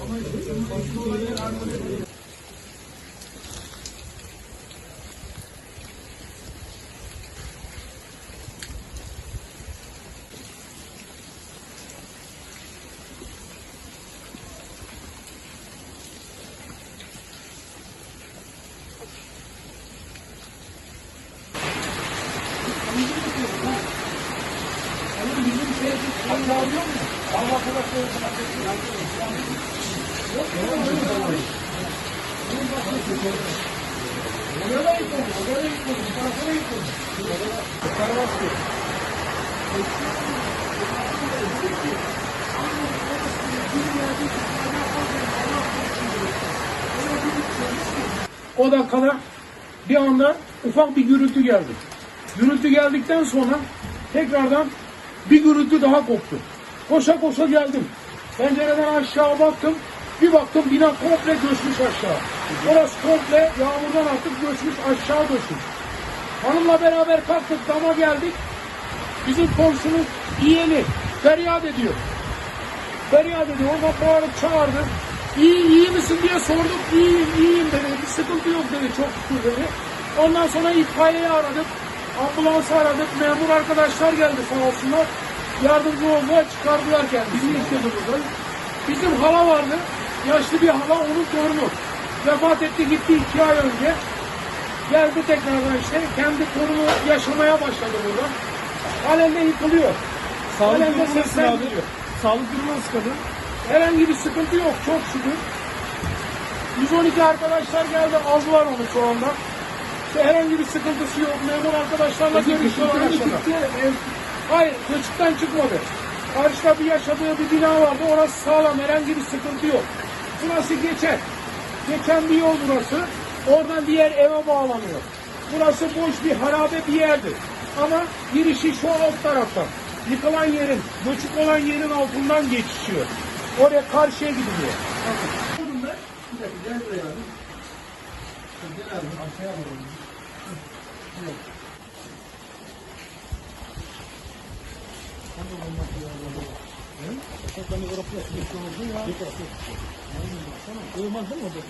Ama başka O dakikada bir anda ufak bir gürültü geldi. Gürültü geldikten sonra tekrardan bir gürültü daha koptu. Koşa koşa geldim. Pencereden aşağı baktım. Bir baktım bina komple göçmüş aşağı. Orası komple yağmurdan artık göçmüş aşağı göçmüş. Hanımla beraber kalktık dama geldik. Bizim komşumuz yeğeni feryat ediyor. Feryat ediyor. Oradan bağırıp çağırdı. İyi, iyi misin diye sorduk. İyiyim, iyiyim dedi. Bir sıkıntı yok dedi. Çok şükür dedi. Ondan sonra itfaiyeyi aradık. Ambulansı aradık. Memur arkadaşlar geldi sağ olsunlar. Yardımcı oldular. Çıkardılar kendisini. istedi burada. Bizim hala vardı. Yaşlı bir hala onun torunu. Vefat etti gitti iki ay önce. Geldi tekrardan işte. Kendi torunu yaşamaya başladı burada. Halen de yıkılıyor. Sağlık Halen de durumu nasıl abi? Sağlık durumu nasıl kadın? Herhangi bir sıkıntı yok çok şükür. 112 arkadaşlar geldi aldılar onu şu anda. İşte herhangi bir sıkıntısı yok. Memur arkadaşlarla aşağıda. Hayır göçükten çıkmadı. Karşıda bir yaşadığı bir bina vardı. Orası sağlam herhangi bir sıkıntı yok. Burası geçer. Geçen bir yol burası. Oradan diğer eve bağlanıyor. Burası boş bir harabe bir yerdir. Ama girişi şu alt taraftan. Yıkılan yerin, göçük olan yerin altından geçişiyor. Oraya karşıya gidiliyor. Çok ben Avrupa'ya gittim. Olmaz mı?